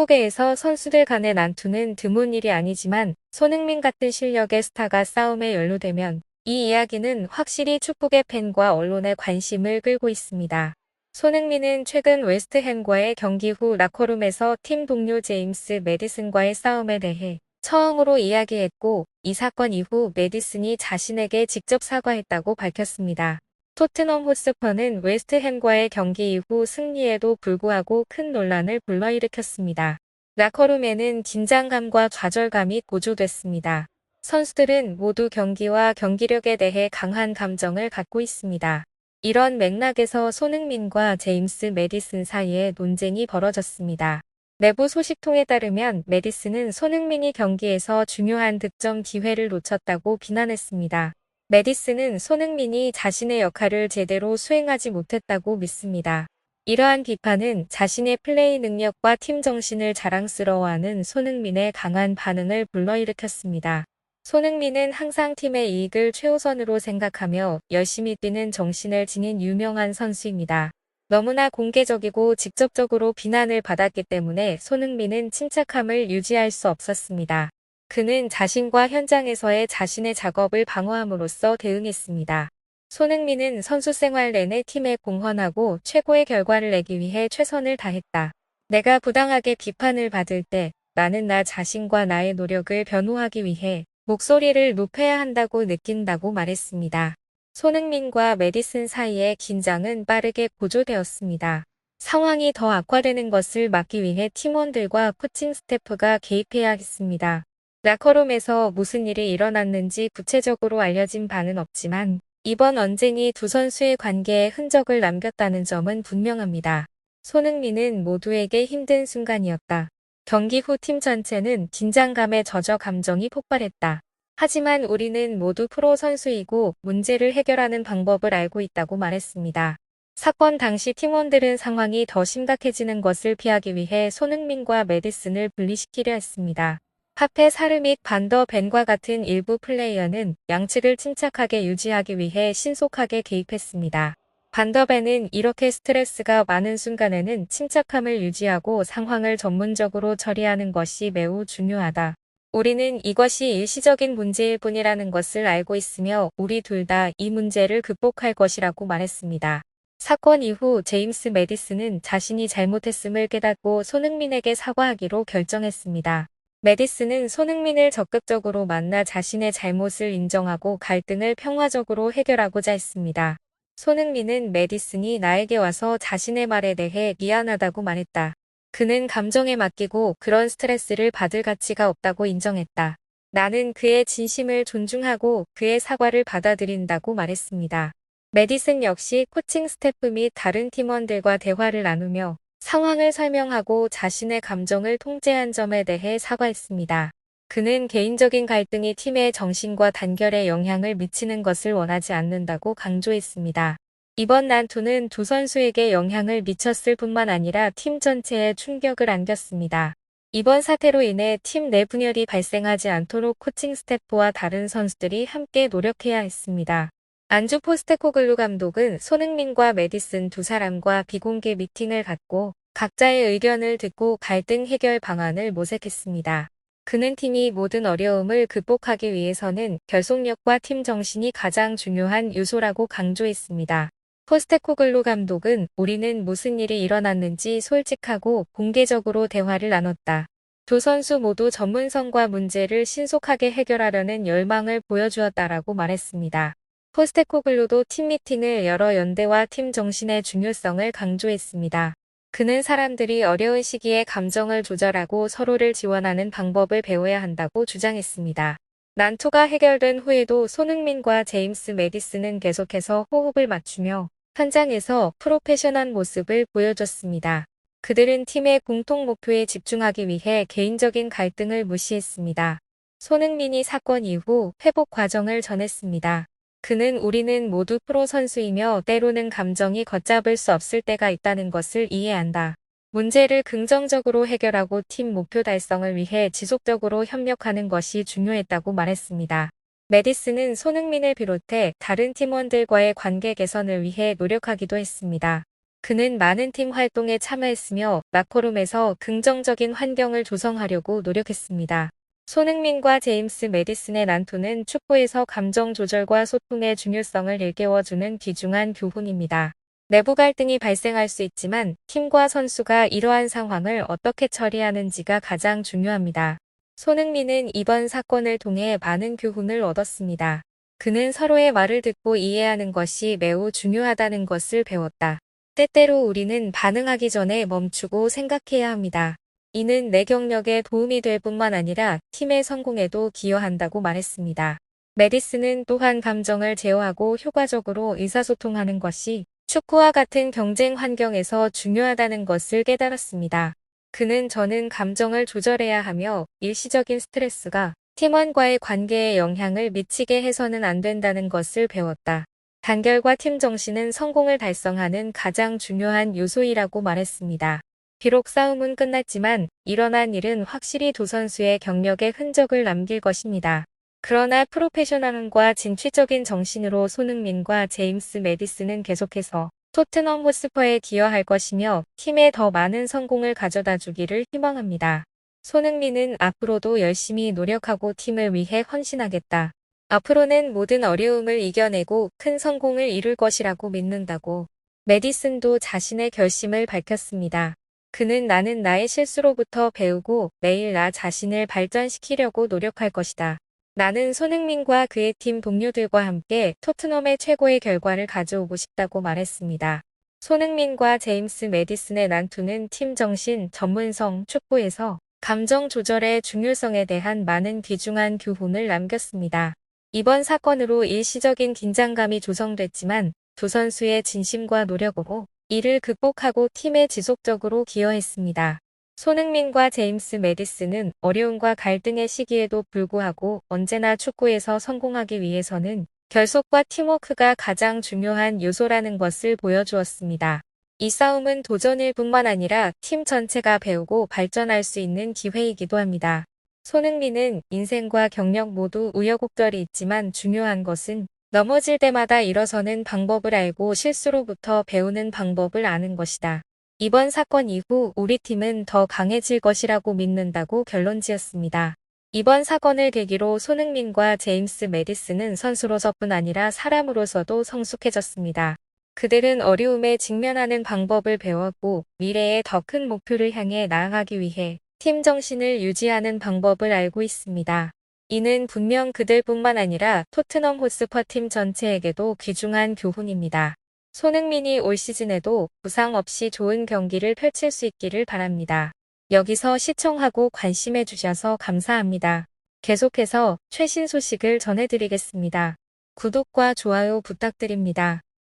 축구계에서 선수들 간의 난투는 드문 일이 아니지만 손흥민 같은 실력의 스타가 싸움에 연루되면 이 이야기는 확실히 축구계 팬과 언론의 관심을 끌고 있습니다. 손흥민은 최근 웨스트햄과의 경기 후 라커룸에서 팀 동료 제임스 메디슨과의 싸움에 대해 처음으로 이야기했고 이 사건 이후 메디슨이 자신에게 직접 사과했다고 밝혔습니다. 토트넘 호스퍼는 웨스트햄과의 경기 이후 승리에도 불구하고 큰 논란을 불러일으켰습니다. 라커룸에는 긴장감과 좌절감이 고조됐습니다. 선수들은 모두 경기와 경기력에 대해 강한 감정을 갖고 있습니다. 이런 맥락에서 손흥민과 제임스 메디슨 사이에 논쟁이 벌어졌습니다. 내부 소식통에 따르면 메디슨은 손흥민이 경기에서 중요한 득점 기회를 놓쳤다고 비난했습니다. 메디슨은 손흥민이 자신의 역할을 제대로 수행하지 못했다고 믿습니다. 이러한 비판은 자신의 플레이 능력과 팀 정신을 자랑스러워하는 손흥민의 강한 반응을 불러일으켰습니다. 손흥민은 항상 팀의 이익을 최우선으로 생각하며 열심히 뛰는 정신을 지닌 유명한 선수입니다. 너무나 공개적이고 직접적으로 비난을 받았기 때문에 손흥민은 침착함을 유지할 수 없었습니다. 그는 자신과 현장에서의 자신의 작업을 방어함으로써 대응했습니다. 손흥민은 선수 생활 내내 팀에 공헌하고 최고의 결과를 내기 위해 최선을 다했다. 내가 부당하게 비판을 받을 때 나는 나 자신과 나의 노력을 변호하기 위해 목소리를 높여야 한다고 느낀다고 말했습니다. 손흥민과 메디슨 사이의 긴장은 빠르게 고조되었습니다. 상황이 더 악화되는 것을 막기 위해 팀원들과 코칭 스태프가 개입해야 했습니다. 라커룸에서 무슨 일이 일어났는지 구체적으로 알려진 바는 없지만 이번 언쟁이 두 선수의 관계에 흔적을 남겼다는 점은 분명합니다. 손흥민은 모두에게 힘든 순간이었다. 경기 후 팀 전체는 긴장감에 젖어 감정이 폭발했다. 하지만 우리는 모두 프로 선수이고 문제를 해결하는 방법을 알고 있다고 말했습니다. 사건 당시 팀원들은 상황이 더 심각해지는 것을 피하기 위해 손흥민과 메디슨을 분리시키려 했습니다. 파페 사르 및 반더 벤과 같은 일부 플레이어는 양측을 침착하게 유지하기 위해 신속하게 개입했습니다. 반더벤은 이렇게 스트레스가 많은 순간에는 침착함을 유지하고 상황을 전문적으로 처리하는 것이 매우 중요하다. 우리는 이것이 일시적인 문제일 뿐이라는 것을 알고 있으며 우리 둘 다 이 문제를 극복할 것이라고 말했습니다. 사건 이후 제임스 메디슨은 자신이 잘못했음을 깨닫고 손흥민에게 사과하기로 결정했습니다. 메디슨은 손흥민을 적극적으로 만나 자신의 잘못을 인정하고 갈등을 평화적으로 해결하고자 했습니다. 손흥민은 메디슨이 나에게 와서 자신의 말에 대해 미안하다고 말했다. 그는 감정에 맡기고 그런 스트레스를 받을 가치가 없다고 인정했다. 나는 그의 진심을 존중하고 그의 사과를 받아들인다고 말했습니다. 메디슨 역시 코칭 스태프 및 다른 팀원들과 대화를 나누며 상황을 설명하고 자신의 감정을 통제한 점에 대해 사과했습니다. 그는 개인적인 갈등이 팀의 정신과 단결에 영향을 미치는 것을 원하지 않는다고 강조했습니다. 이번 난투는 두 선수에게 영향을 미쳤을 뿐만 아니라 팀 전체에 충격을 안겼습니다. 이번 사태로 인해 팀 내 분열이 발생하지 않도록 코칭 스태프와 다른 선수들이 함께 노력해야 했습니다. 안주 포스테코글루 감독은 손흥민과 메디슨 두 사람과 비공개 미팅을 갖고 각자의 의견을 듣고 갈등 해결 방안을 모색했습니다. 그는 팀이 모든 어려움을 극복하기 위해서는 결속력과 팀 정신이 가장 중요한 요소라고 강조했습니다. 포스테코글루 감독은 우리는 무슨 일이 일어났는지 솔직하고 공개적으로 대화를 나눴다. 두 선수 모두 전문성과 문제를 신속하게 해결하려는 열망을 보여주었다라고 말했습니다. 포스테코글루도 팀 미팅을 열어 연대와 팀 정신의 중요성을 강조했습니다. 그는 사람들이 어려운 시기에 감정을 조절하고 서로를 지원하는 방법을 배워야 한다고 주장했습니다. 난투가 해결된 후에도 손흥민과 제임스 메디슨은 계속해서 호흡을 맞추며 현장에서 프로페셔널 모습을 보여줬습니다. 그들은 팀의 공통 목표에 집중하기 위해 개인적인 갈등을 무시했습니다. 손흥민이 사건 이후 회복 과정을 전했습니다. 그는 우리는 모두 프로 선수이며 때로는 감정이 걷잡을 수 없을 때가 있다는 것을 이해한다. 문제를 긍정적으로 해결하고 팀 목표 달성을 위해 지속적으로 협력하는 것이 중요했다고 말했습니다. 메디슨은 손흥민을 비롯해 다른 팀원들과의 관계 개선을 위해 노력하기도 했습니다. 그는 많은 팀 활동에 참여했으며 마코룸에서 긍정적인 환경을 조성하려고 노력했습니다. 손흥민과 제임스 메디슨의 난투는 축구에서 감정 조절과 소통의 중요성을 일깨워주는 귀중한 교훈입니다. 내부 갈등이 발생할 수 있지만 팀과 선수가 이러한 상황을 어떻게 처리하는지가 가장 중요합니다. 손흥민은 이번 사건을 통해 많은 교훈을 얻었습니다. 그는 서로의 말을 듣고 이해하는 것이 매우 중요하다는 것을 배웠다. 때때로 우리는 반응하기 전에 멈추고 생각해야 합니다. 이는 내 경력에 도움이 될 뿐만 아니라 팀의 성공에도 기여한다고 말했습니다. 메디스는 또한 감정을 제어하고 효과적으로 의사소통하는 것이 축구와 같은 경쟁 환경에서 중요하다는 것을 깨달았습니다. 그는 저는 감정을 조절해야 하며 일시적인 스트레스가 팀원과의 관계에 영향을 미치게 해서는 안 된다는 것을 배웠다. 단결과 팀 정신은 성공을 달성하는 가장 중요한 요소이라고 말했습니다. 비록 싸움은 끝났지만 일어난 일은 확실히 두 선수의 경력에 흔적을 남길 것입니다. 그러나 프로페셔널과 진취적인 정신으로 손흥민과 제임스 메디스는 계속해서 토트넘 호스퍼에 기여할 것이며 팀에 더 많은 성공을 가져다 주기를 희망합니다. 손흥민은 앞으로도 열심히 노력하고 팀을 위해 헌신하겠다. 앞으로는 모든 어려움을 이겨내고 큰 성공을 이룰 것이라고 믿는다고 메디슨도 자신의 결심을 밝혔습니다. 그는 나는 나의 실수로부터 배우고 매일 나 자신을 발전시키려고 노력할 것이다. 나는 손흥민과 그의 팀 동료들과 함께 토트넘의 최고의 결과를 가져오고 싶다고 말했습니다. 손흥민과 제임스 메디슨의 난투는 팀 정신, 전문성, 축구에서 감정 조절의 중요성에 대한 많은 귀중한 교훈을 남겼습니다. 이번 사건으로 일시적인 긴장감이 조성됐지만 두 선수의 진심과 노력으로 이를 극복하고 팀에 지속적으로 기여했습니다. 손흥민과 제임스 메디스는 어려움과 갈등의 시기에도 불구하고 언제나 축구에서 성공하기 위해서는 결속과 팀워크가 가장 중요한 요소라는 것을 보여주었습니다. 이 싸움은 도전일 뿐만 아니라 팀 전체가 배우고 발전할 수 있는 기회이기도 합니다. 손흥민은 인생과 경력 모두 우여곡절이 있지만 중요한 것은 넘어질 때마다 일어서는 방법을 알고 실수로부터 배우는 방법을 아는 것이다. 이번 사건 이후 우리 팀은 더 강해질 것이라고 믿는다고 결론 지었습니다. 이번 사건을 계기로 손흥민과 제임스 메디스는 선수로서뿐 아니라 사람으로서도 성숙해졌습니다. 그들은 어려움에 직면하는 방법을 배웠고 미래의 더 큰 목표를 향해 나아가기 위해 팀 정신을 유지하는 방법을 알고 있습니다. 이는 분명 그들뿐만 아니라 토트넘 호스퍼 팀 전체에게도 귀중한 교훈입니다. 손흥민이 올 시즌에도 부상 없이 좋은 경기를 펼칠 수 있기를 바랍니다. 여기서 시청하고 관심해 주셔서 감사합니다. 계속해서 최신 소식을 전해드리겠습니다. 구독과 좋아요 부탁드립니다.